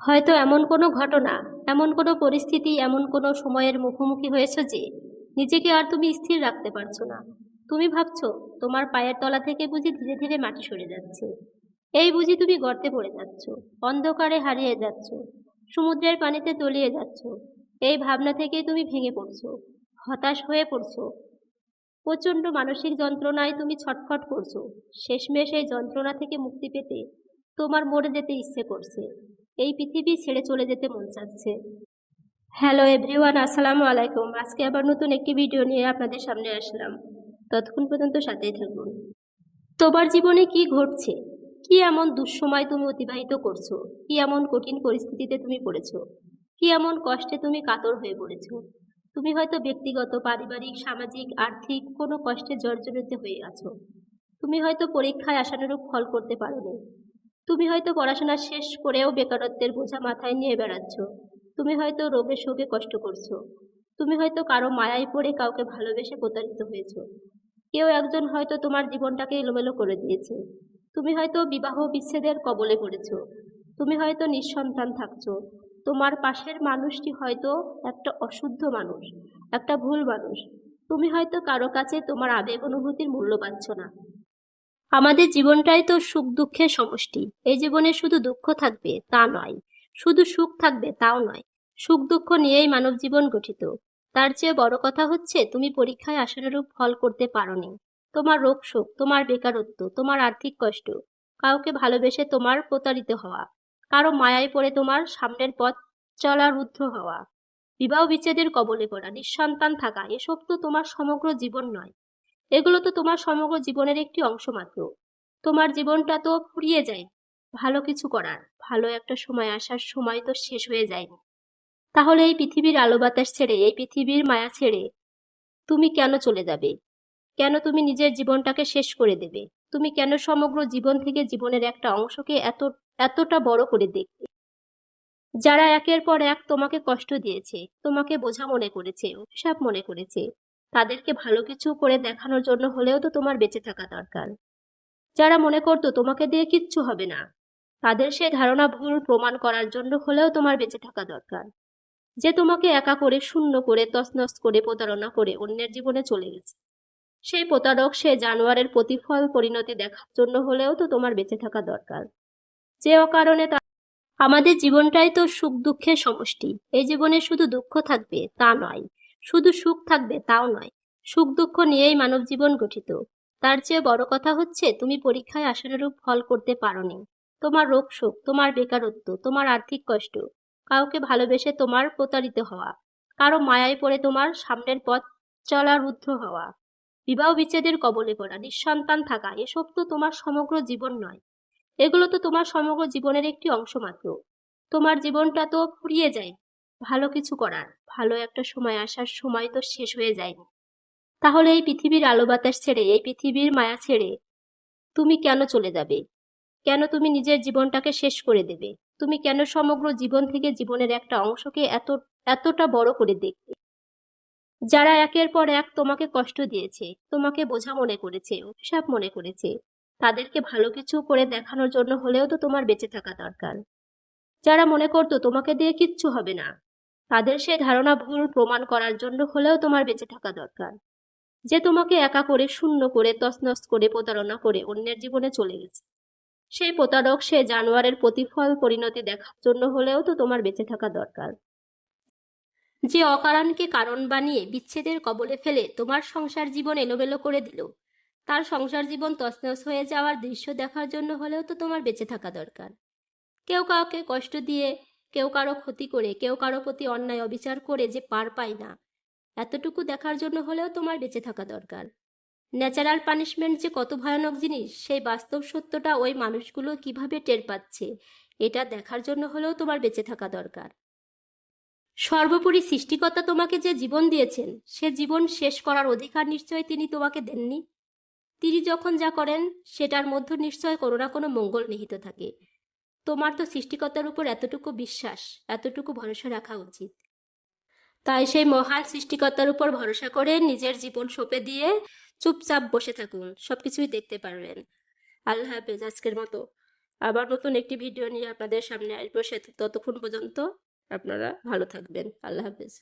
হয়তো এমন কোনো ঘটনা, এমন কোনো পরিস্থিতি, এমন কোনো সময়ের মুখোমুখি হয়েছে যে নিজেকে আর তুমি স্থির রাখতে পারছ না। তুমি ভাবছ, তোমার পায়ের তলা থেকে বুঝি ধীরে ধীরে মাটি সরে যাচ্ছে। এই বুঝি তুমি গর্তে পড়ে যাচ্ছ, অন্ধকারে হারিয়ে যাচ্ছ, সমুদ্রের পানিতে তলিয়ে যাচ্ছ। এই ভাবনা থেকেই তুমি ভেঙে পড়ছো, হতাশ হয়ে পড়ছো। প্রচণ্ড মানসিক যন্ত্রণায় তুমি ছটফট করছ। শেষমেশ এই যন্ত্রণা থেকে মুক্তি পেতে তোমার মরে যেতে ইচ্ছে করছে। এই পৃথিবী ছেড়ে চলে যেতে মন চাচ্ছে। হ্যালো এভরিওয়ান আসসালামু আলাইকুম। আজকে আবার নতুন একটি ভিডিও নিয়ে আপনাদের সামনে আসলাম। ততক্ষণ পর্যন্ত সাথেই থাকুন। তোমার জীবনে কি ঘটছে? কি এমন দুঃসময় তুমি অতিবাহিত করছ? কি এমন কঠিন পরিস্থিতিতে তুমি পড়েছো? কি এমন কষ্টে তুমি কাতর হয়ে পড়েছো? তুমি হয়তো ব্যক্তিগত, পারিবারিক, সামাজিক, আর্থিক কোনো কষ্টে জর্জরিত হয়ে আছো। তুমি হয়তো পরীক্ষায় আশানুরূপ ফল করতে পারোনি। তুমি হয়তো পড়াশোনা শেষ করেও বেকারত্বের বোঝা মাথায় নিয়ে বেড়াচ্ছ। তুমি হয়তো রোগে শোকে কষ্ট করছ। তুমি হয়তো কারও মায়ায় পড়ে কাউকে ভালোবেসে প্রতারিত হয়েছো। কেউ একজন হয়তো তোমার জীবনটাকে এলোমেলো করে দিয়েছে। তুমি হয়তো বিবাহ বিচ্ছেদের কবলে পড়েছো। তুমি হয়তো নিঃসন্তান থাকছো। তোমার পাশের মানুষটি হয়তো একটা অশুদ্ধ মানুষ, একটা ভুল মানুষ। তুমি হয়তো কারও কাছে তোমার আবেগ অনুভূতির মূল্য পাচ্ছ না। আমাদের জীবনটাই তো সুখ দুঃখের সমষ্টি। এই জীবনে শুধু দুঃখ থাকবে তা নয়, শুধু সুখ থাকবে তাও নয়। সুখ দুঃখ নিয়েই মানব জীবন গঠিত। তার চেয়ে বড় কথা হচ্ছে, তুমি পরীক্ষায় আশানুরূপ ফল করতে পারোনি। তোমার রোগ শোক, তোমার বেকারত্ব, তোমার আর্থিক কষ্ট, কাউকে ভালোবেসে তোমার প্রতারিত হওয়া, কারও মায়ায় পড়ে তোমার সামনের পথ চলা রুদ্ধ হওয়া। বিবাহ বিচ্ছেদের কবলে পড়া, নিঃসন্তান থাকা, এসব তো তোমার সমগ্র জীবন নয়। এগুলো তো তোমার সমগ্র জীবনের একটি অংশ মাত্র। তোমার জীবনটা তো ফুরিয়ে যায়। ভালো কিছু করার, ভালো একটা সময় আসার সময় তো শেষ হয়ে যায়নি। তাহলে এই পৃথিবীর আলো বাতাস ছেড়ে, এই পৃথিবীর মায়া ছেড়ে তুমি কেন চলে যাবে? কেন তুমি নিজের জীবনটাকে শেষ করে দেবে? তুমি কেন সমগ্র জীবন থেকে জীবনের একটা অংশকে এত, এতটা বড় করে দেখবে যারা একের পর এক তোমাকে কষ্ট দিয়েছে, তোমাকে বোঝা মনে করেছে, অভিশাপ মনে করেছে তাদেরকে ভালো কিছু করে দেখানোর জন্য হলেও তো তোমার বেঁচে থাকা দরকার। যারা মনে করতো তোমাকে দিয়ে কিচ্ছু হবে না, তাদের সেই ধারণা ভুল প্রমাণ করার জন্য হলেও তোমার বেঁচে থাকা দরকার। যে তোমাকে একা করে, শূন্য করে, তছনছ করে, প্রতারণা করে অন্যের জীবনে চলে গেছে, সেই প্রতারক, সে জানোয়ারের প্রতিফল পরিণতি দেখার জন্য হলেও তো তোমার বেঁচে থাকা দরকার। যে অকারণে আমাদের জীবনটাই তো সুখ দুঃখের সমষ্টি, এই জীবনে শুধু দুঃখ থাকবে তা নয় শুধু সুখ থাকবে তাও নয়। সুখ দুঃখ নিয়েই মানব জীবন গঠিত। তার চেয়ে বড় কথা হচ্ছে, তুমি পরীক্ষায় আশানুরূপ ফল করতে পারোনি। তোমার রোগ শোক তোমার বেকারত্ব, তোমার আর্থিক কষ্ট, কাউকে ভালোবেসে তোমার প্রতারিত হওয়া, কারও মায়ায় পড়ে তোমার সামনের পথ চলা রুদ্ধ হওয়া। বিবাহ বিচ্ছেদের কবলে পড়া, নিঃসন্তান থাকা, এসব তো তোমার সমগ্র জীবন নয়। এগুলো তো তোমার সমগ্র জীবনের একটি অংশ মাত্র। তোমার জীবনটা তো ফুরিয়ে যায়। ভালো কিছু করার, ভালো একটা সময় আসার সময় তো শেষ হয়ে যায়নি। তাহলে এই পৃথিবীর আলো বাতাস ছেড়ে, এই পৃথিবীর মায়া ছেড়ে তুমি কেন চলে যাবে? কেন তুমি নিজের জীবনটাকে শেষ করে দেবে? তুমি কেন সমগ্র জীবন থেকে জীবনের একটা অংশকে এত, এতটা বড় করে দেখবে? যারা একের পর এক তোমাকে কষ্ট দিয়েছে, তোমাকে বোঝা মনে করেছে, অভিশাপ মনে করেছে, তাদেরকে ভালো কিছু করে দেখানোর জন্য হলেও তো তোমার বেঁচে থাকা দরকার। যারা মনে করতো তোমাকে দিয়ে কিচ্ছু হবে না তাদের সে ধারণা ভুল প্রমাণ করার জন্য হলেও তোমার বেঁচে থাকা দরকার। যে তোমাকে একা করে, শূন্য করে, তছনছ করে, প্রতারণা করে অন্যের জীবনে চলে গেছে। সেই প্রতারক সে জানোয়ারের প্রতিফল পরিণতি দেখার জন্য হলেও তো তোমার বেঁচে থাকা দরকার। যে অকারণকে কারণ বানিয়ে বিচ্ছেদের কবলে ফেলে তোমার সংসার জীবন এলোমেলো করে দিল, তার সংসার জীবন তছনছ হয়ে যাওয়ার দৃশ্য দেখার জন্য হলেও তো তোমার বেঁচে থাকা দরকার। কেউ কাউকে কষ্ট দিয়ে কেউ কারও ক্ষতি করে, কেউ কারও প্রতি অন্যায় অবিচার করে যে পার পায় না। এতটুকু দেখার জন্য হলেও তোমার বেঁচে থাকা দরকার। ন্যাচারাল পানিশমেন্ট যে কত ভয়ানক জিনিস, সেই বাস্তব সত্যটা ওই মানুষগুলো কীভাবে টের পাচ্ছে, এটা দেখার জন্য হলেও তোমার বেঁচে থাকা দরকার। সর্বোপরি সৃষ্টিকর্তা তোমাকে যে জীবন দিয়েছেন, সে জীবন শেষ করার অধিকার নিশ্চয় তিনি তোমাকে দেননি? তিনি যখন যা করেন, সেটার মধ্যে নিশ্চয় কোনো না কোনো মঙ্গল নিহিত থাকে। তোমার তো সৃষ্টিকর্তার উপর এতটুকু বিশ্বাস, এতটুকু ভরসা রাখা উচিত। তাই সেই মহান সৃষ্টিকর্তার উপর ভরসা করে নিজের জীবন সঁপে দিয়ে চুপচাপ বসে থাকুন, সবকিছুই দেখতে পারবেন। আল্লাহ হাফেজ, আজকের মতো। আবার নতুন একটি ভিডিও নিয়ে আপনাদের সামনে আসব সে ততক্ষণ পর্যন্ত আপনারা ভালো থাকবেন। আল্লাহ হাফেজ।